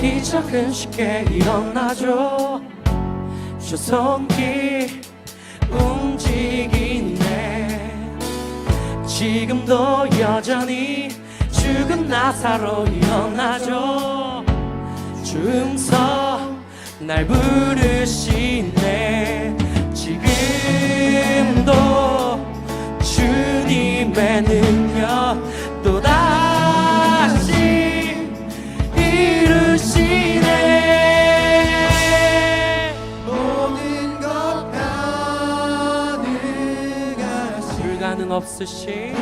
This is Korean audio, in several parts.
기적은 쉽게 일어나죠. 주 손길 움직이네. 지금도 여전히 죽은 나사로 일어나죠 중서 날 부르시네. 지금도 주님의 능력 또다시 이루시네. 모든 것 가능하신 불가능 없으신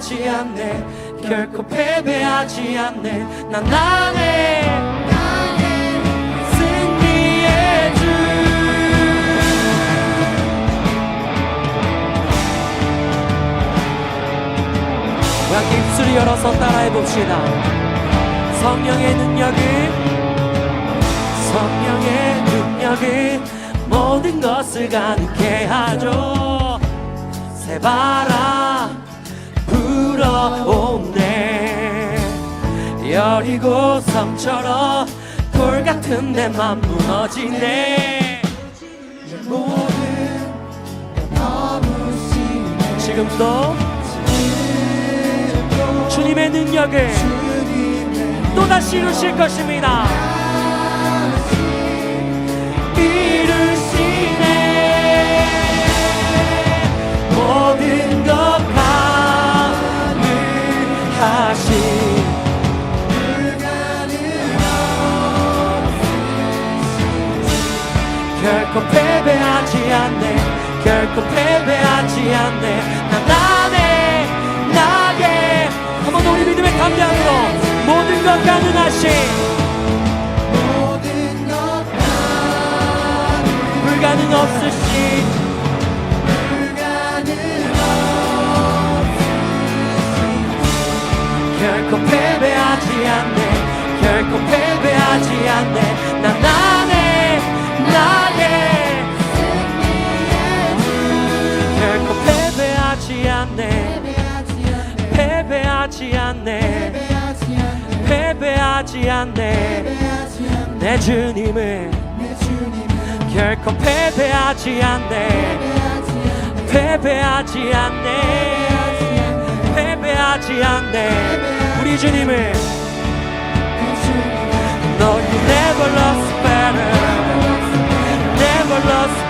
패배하지 않네. 결코 패배하지 않네. 난 우리 함께 입술을 열어서 따라해 봅시다. 성령의 능력은 성령의 능력은 모든 것을 가능케 하죠. 새바람 불어오네. 여리고 섬처럼 돌 같은 내 맘 무너지네 모든 아무시네. 지금도 주님의 능력을 또다시 이루실 것입니다 결코 패배하지 않네. 결코 패배하지 않네. 난 나네 나게. 한번 더 우리 믿음의 감량으로 모든 것 가능하신 모든 것 불가능 없으신 않네. 결코 패배하지 않네. 난 나네 나게 결코 패배하지 않네. 패배하지 않네. 패배하지 않네. 내 주님은 결코 패배하지 않네. 패배하지 않네. 패배하지 않네. 우리 주님을 lost better. Never lost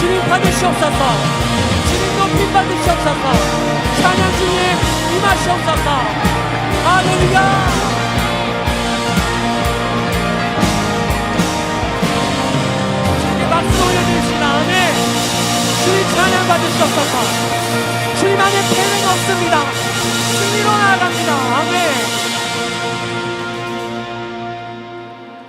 주님 받으시옵소서. 주님 높임 받으시옵소서. 찬양 주님 임하시옵소서. 할렐루야. 박수 올려주시다 아멘 주님 찬양 받으시옵소서. 주님 안에 패는 없습니다. 승리로 나아갑니다